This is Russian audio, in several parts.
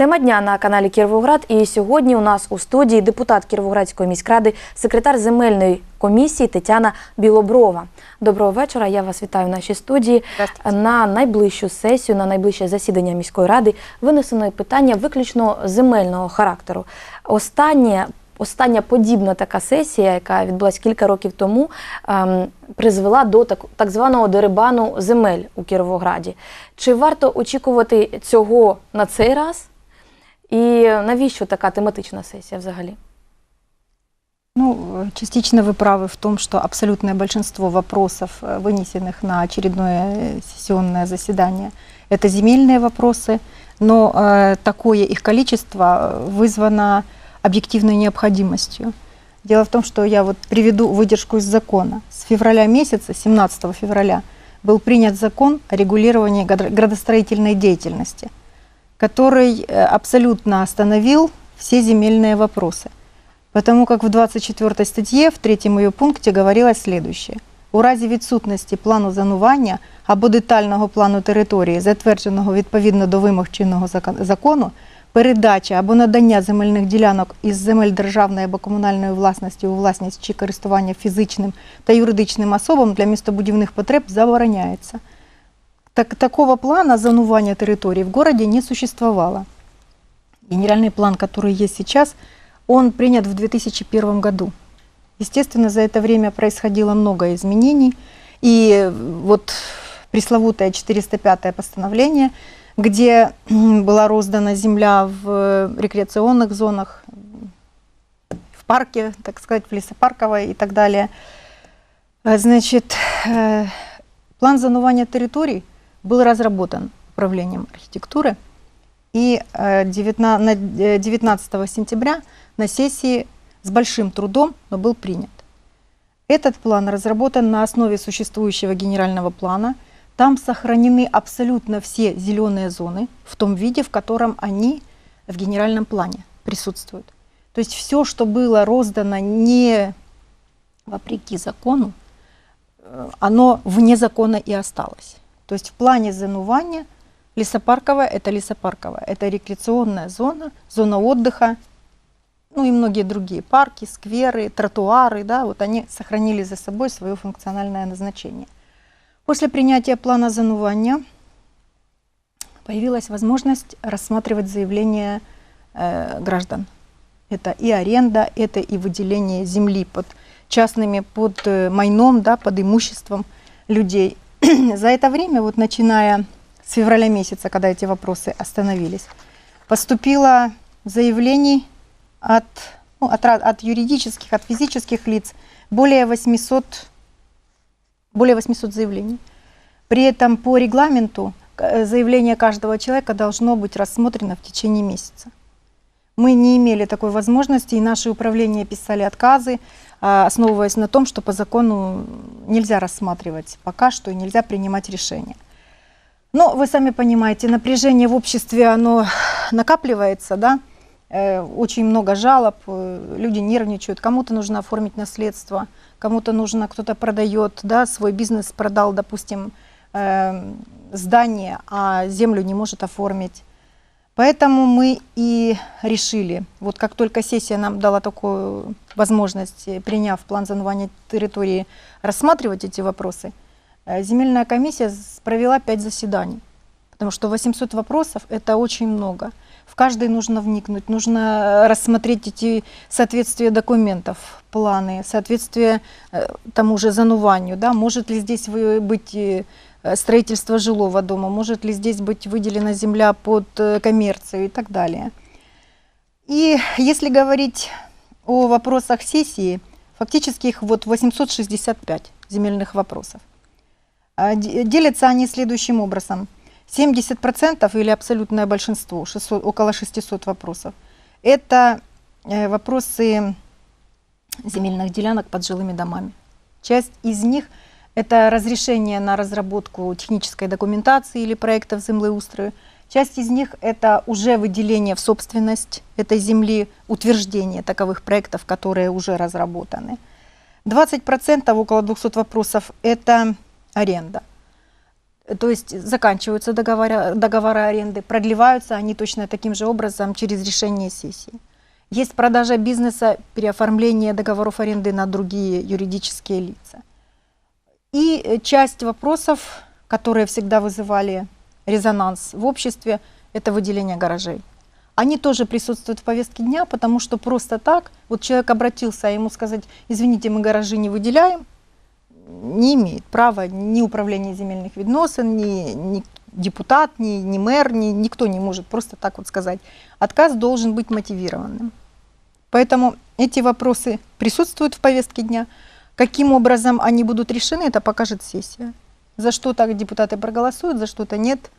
Тема дня на каналі Кіровоград. І сьогодні у нас у студії депутат Кіровоградської міськради, секретар земельної комісії Тетяна Білоброва. Доброго вечора. Я вас вітаю в нашій студії. На найближчу сесію, на найближче засідання міської ради винесено питання виключно земельного характеру. Останнє. Остання подібна така сесія, яка відбулася кілька років тому, ем, призвела до так, так званого дерибану земель у Кіровограді. Чи варто очікувати цього на цей раз? І навіщо така тематична сесія взагалі? Ну, э, частично вы правы в том, что абсолютное большинство вопросов, э, вынесенных на очередное э, сессионное заседание, это земельные вопросы, но э, такое их количество э, вызвано объективной необходимостью. Дело в том, что я вот приведу выдержку из закона. С февраля месяца, 17 февраля, был принят закон о регулировании градо- градостроительной деятельности, который э, абсолютно остановил все земельные вопросы. Потому как в 24 статье, в третьем ее пункте говорилось следующее. У разі відсутності плану зонування або детального плану території, затвердженого відповідно до вимог чинного закон- закону, передача або надання земельних ділянок із земель державної або комунальної власності у власність чи користування фізичним та юридичним особам для містобудівних потреб забороняється. Так, такого плана зонування територии в городе не существовало. Генеральный план, который есть сейчас, он принят в 2001 году. Естественно, за это время происходило много изменений. И вот пресловутое 405 постановление, где была роздана земля в э, рекреационных зонах, в парке, так сказать, в лесопарковой и так далее. Э, Значит, э, план зонування территорий был разработан управлением архитектуры. И э, 19 на э, 19 сентября на сессии с большим трудом, но был принят. Этот план разработан на основе существующего генерального плана. Там сохранены абсолютно все зеленые зоны в том виде, в котором они в генеральном плане присутствуют. То есть все, что было роздано не вопреки закону, э, оно вне закона и осталось. То есть в плане зонування лесопарковая – это лесопарковая, это рекреационная зона, зона отдыха, ну и многие другие парки, скверы, тротуары, да, вот они сохранили за собой свое функциональное назначение. После принятия плана зонування появилась возможность рассматривать заявления э, граждан. Это и аренда, это и выделение земли под частными, под э, майном, да, под имуществом людей. За это время, вот начиная с февраля месяца, когда эти вопросы остановились, поступило заявлений от, ну, от, от юридических, от физических лиц более 800, более 800 заявлений. При этом по регламенту э, заявление каждого человека должно быть рассмотрено в течение месяца. Мы не имели такой возможности, и наши управления писали отказы, а, основываясь на том, что по закону нельзя рассматривать пока что нельзя принимать решения. Но вы сами понимаете, напряжение в обществе, оно накапливается, да, Э, очень много жалоб, э, люди нервничают, кому-то нужно оформить наследство, кому-то нужно, кто-то продает, да, свой бизнес продал, допустим, э, здание, а землю не может оформить. Поэтому мы и решили, вот как только сессия нам дала такую возможность, э, приняв план зонування территории, рассматривать эти вопросы, э, земельная комиссия провела пять заседаний. Потому что 800 вопросов – это очень много. В каждый нужно вникнуть, нужно э, рассмотреть эти соответствия документов, планы, соответствие тому же зануванию, да, может ли здесь быть строительство жилого дома, может ли здесь быть выделена земля под э, коммерцию и так далее. И если говорить о вопросах сессии, Фактически их вот 865 земельных вопросов. А, де- Делятся они следующим образом. 70% или абсолютное большинство, 600, около 600 вопросов, это э, вопросы земельных делянок под жилыми домами. Часть из них – это разрешение на разработку технической документации или проектов землеустрою. Часть из них – это уже выделение в собственность этой земли, утверждение таковых проектов, которые уже разработаны. 20% около 200 вопросов – это аренда. То есть заканчиваются договора, договора аренды, продлеваются они точно таким же образом через решение сессии. Есть продажа бизнеса, переоформление договоров аренды на другие юридические лица. И э, часть вопросов, которые всегда вызывали резонанс в обществе, это выделение гаражей. Они тоже присутствуют в повестке дня, потому что просто так, вот человек обратился, а ему сказать, извините, мы гаражи не выделяем, не имеет права ни управление земельных відносин, ни, ни депутат, ни, ни мэр, ни, никто не может просто так вот сказать. Отказ должен быть мотивированным. Поэтому эти вопросы присутствуют в повестке дня. Каким образом они будут решены, это покажет сессия. За что-то депутаты проголосуют, за что-то нет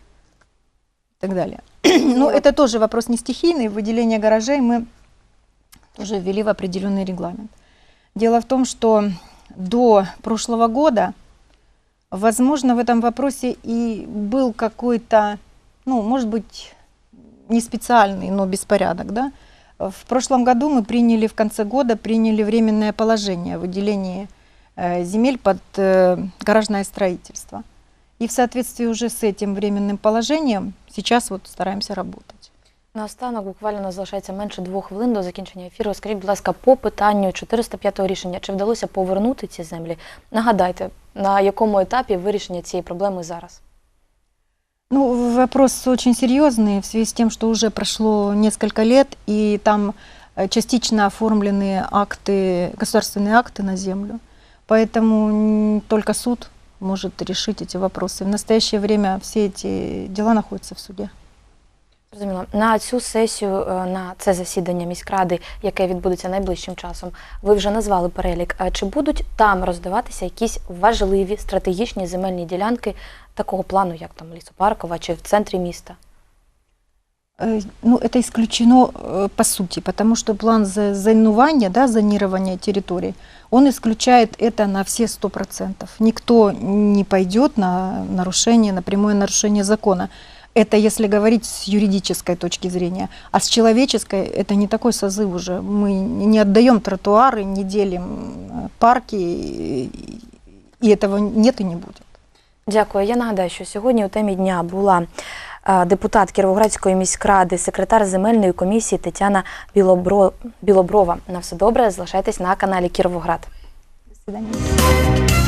и так далее. Но это тоже вопрос не стихийный. Выделение гаражей мы тоже ввели в определенный регламент. Дело в том, что до прошлого года, возможно, в этом вопросе и был какой-то, ну, может быть, не специальный, но беспорядок, да. В прошлом году мы приняли, в конце года, приняли временное положение о выделении э, земель под э, гаражное строительство. И в соответствии уже с этим временным положением сейчас вот стараемся работать. Наостанок буквально у нас залишається менше двох хвилин до закінчення ефіру. Скажіть, будь ласка, по питанню 405-го рішення, чи вдалося повернути ці землі? Нагадайте, на якому етапі вирішення цієї проблеми зараз? Ну, вопрос очень серьезный в связи с тем, что уже прошло несколько лет, и там э, частично оформлены акты, государственные акты на землю. Поэтому только суд может решить эти вопросы. В настоящее время все эти дела находятся в суде. Зрозуміло. На цю сесію, е, на це засідання міськради, яке відбудеться найближчим часом, ви вже назвали перелік. А Чи будуть там роздаватися якісь важливі стратегічні земельні ділянки такого плану, як там лісопаркова чи в центрі міста? Э, Ну, это исключено э, по сути, потому что план за- зонирования, да, зонирования территорий, он исключает это на все 100%. Никто не пойдет на нарушение, на прямое нарушение закона. Это если говорить с юридической точки зрения. А с человеческой это не такой созыв уже. Мы не отдаем тротуары, не делим э, парки, и и этого нет и не будет. Дякую. Я нагадаю, що сьогодні у темі дня була е, депутат Кіровоградської міськради, секретар земельної комісії Тетяна Білобро... Білоброва. На все добре, залишайтесь на каналі Кіровоград. До свидания.